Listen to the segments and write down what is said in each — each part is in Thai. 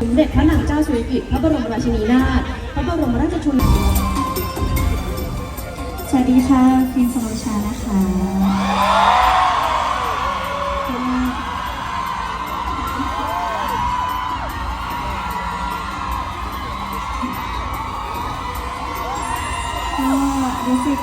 สมเด็จพระนางเจ้าสิริกิติ์พระบรมราชินีนาถพระบรมราชชนนีสวัสดีค่ะฟิล์มสโลชานะคะก็รู้สึก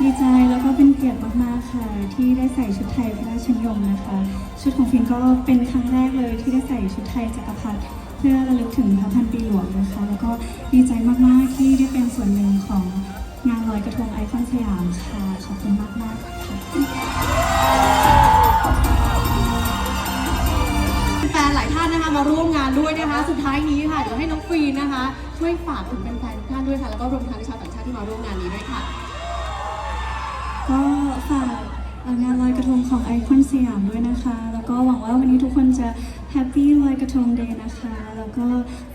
ดีใจแล้วก็เป็นเกียรติมากๆค่ะ ที่ได้ใส่ชุดไทยพระราชนิยมนะคะ ชุดของฟิล์มก็เป็นครั้งแรกเลยที่ได้ใส่ชุดไทยจักรพรรดิ พื่อระลึกถึงพระพันปีหลวงนะคะ แล้วก็ดีใจมากๆที่ได้เป็นส่วนหนึ่งของงานลอยกระทงไอคอนสยามค่ะ ขอบคุณมากๆค่ะแฟนหลายท่านนะคะมาร่วมงานด้วยนะคะ สุดท้ายนี้ค่ะเดี๋ยวให้น้องฟีนนะคะ ช่วยฝากถึงแฟนๆทุกท่านด้วยค่ะ แล้วก็รวมทั้งชาวต่างชาติที่มาร่วมงานนี้ด้วยค่ะ งานลอยกระทงของไอคอนสยามด้วยนะคะ แล้วก็หวังว่าวันนี้ทุกคนจะแฮปปี้ลอยกระทงเดย์นะคะ แล้วก็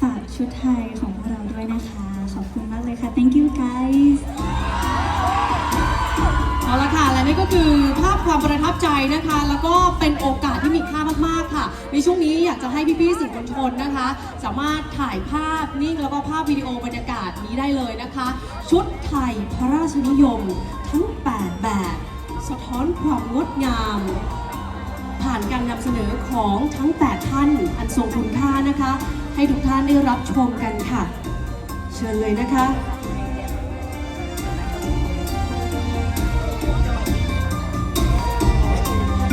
ฝากชุดไทยของพวกเราด้วยนะคะ ขอบคุณมากเลยค่ะ thank you guys เอาละค่ะ และนี่ก็คือภาพความประทับใจนะคะ แล้วก็เป็นโอกาสที่มีค่ามากๆค่ะ ในช่วงนี้อยากจะให้พี่ๆสื่อมวลชนนะคะ สามารถถ่ายภาพนิ่งแล้วก็ภาพวิดีโอบรรยากาศนี้ได้เลยนะคะ ชุดไทยพระราชนิยมทั้ง 8 แบบ สะท้อนความงดงาม ผ่านการนำเสนอของทั้ง 8 ท่านอันทรงคุณค่านะคะ ให้ทุกท่านได้รับชมกันค่ะ เชิญเลยนะคะ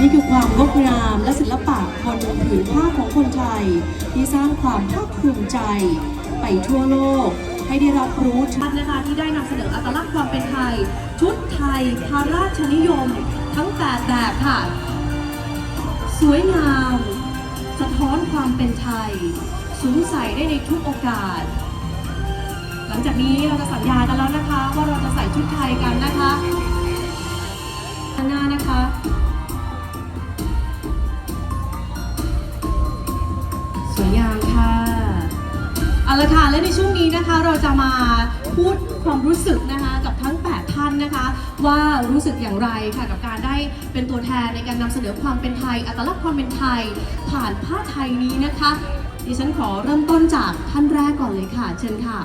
นี่คือความงดงามและศิลปะบนผืนผ้าของคนไทย ที่สร้างความภาคภูมิใจ ไปทั่วโลก ให้ได้รับรู้ชัดนะคะที่ได้นำเสนออัตลักษณ์ความเป็นไทย ชุดไทยพระราชนิยม ทั้ง8แบบค่ะ สวยงาม สะท้อนความเป็นไทยสวมใส่ได้ในทุกโอกาส หลังจากนี้เราจะสัญญากันแล้วนะคะ ว่าเราจะใส่ชุดไทยกันนะคะหน้านะคะสวยงาม ละค่ะ และในช่วงนี้นะคะเราจะมาพูดความรู้สึกนะคะกับทั้ง 8 ท่านนะคะ ว่ารู้สึกอย่างไรค่ะกับการได้เป็นตัวแทนในการนำเสนอความเป็นไทย อัตลักษณ์ความเป็นไทย ผ่านผ้าไทยนี้นะคะ ดิฉันขอเริ่มต้นจากท่านแรกก่อนเลยค่ะ เชิญค่ะ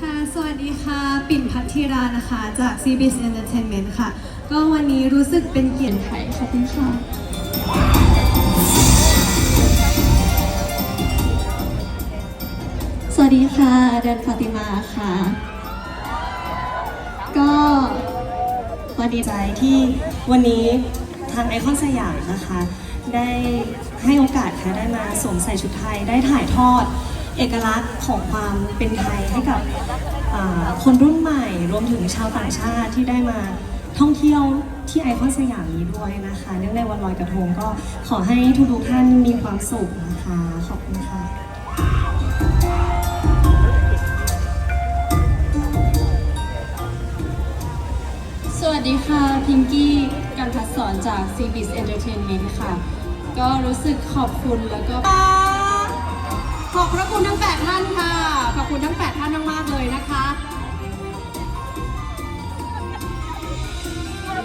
ค่ะสวัสดีค่ะ ปิ่นพัทธิรานะคะ จาก CBS Entertainment ค่ะ ก็วันนี้รู้สึกเป็นเกียรติไทยขอบคุณค่ะ วัสดีค่ะ เดนฟาติมาค่ะ ก็วันดีใจที่วันนี้ทางไอคอนสยามนะคะ ได้ให้โอกาสค่ะได้มาสวมใส่ชุดไทยได้ถ่ายทอด เอกลักษณ์ของความเป็นไทยให้กับคนรุ่นใหม่รวมถึงชาวต่างชาติที่ได้มาท่องเที่ยวที่ไอคอนสยามนี้ด้วยนะคะ เนื่องในวันลอยกระทงก็ขอให้ทุกๆท่านมีความสุขนะคะ ขอบคุณค่ะ ดีค่ะ พิงกี้กันพัฒสอนจาก c b s Entertainment ค่ะ ก็รู้สึกขอบคุณแล้วก็ขอบพระคุณทั้ง 8 ท่านค่ะ ขอบคุณทั้ง 8 ท่านมากๆเลยนะคะ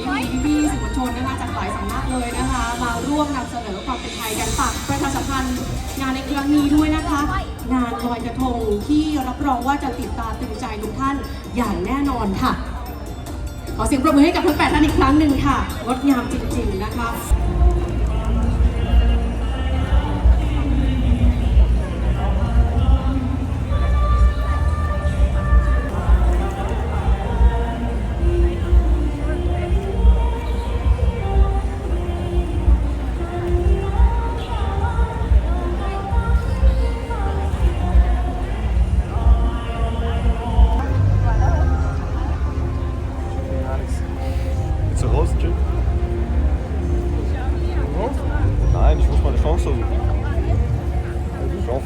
มีพี่ๆสื่อมวลชนนะคะจากหลายสำนักเลยนะคะ มาร่วมนำเสนอความเป็นไทยกันฝากประชาสัมพันธ์งานในครั้งนี้ด้วยนะคะ งานลอยกระทงที่รับรองว่าจะติดตาตึงใจทุกท่านอย่างแน่นอนค่ะ ขอเสียงปรบมือให้กับทั้ง8ท่านอีกครั้งหนึ่งค่ะงดงามจริง ๆ นะคะ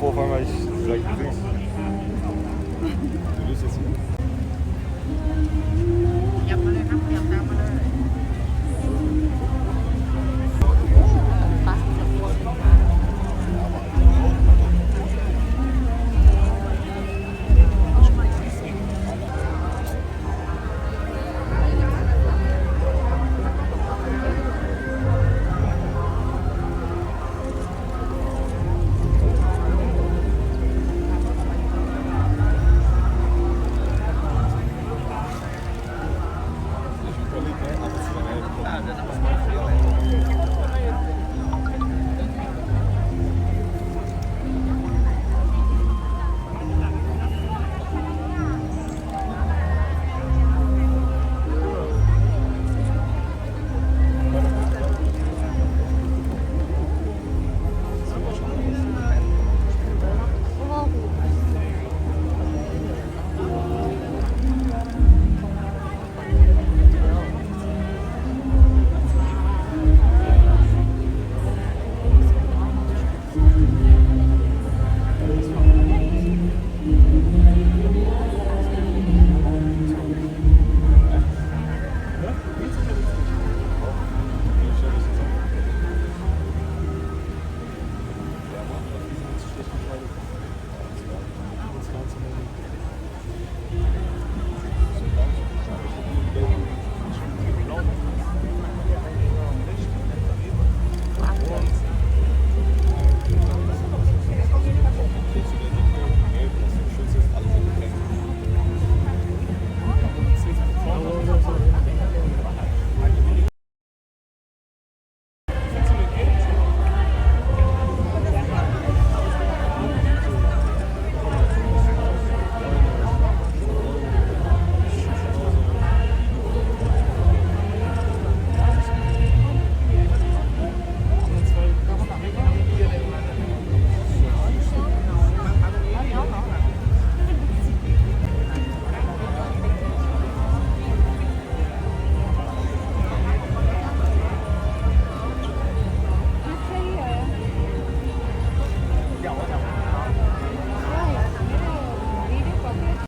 fofa, mas.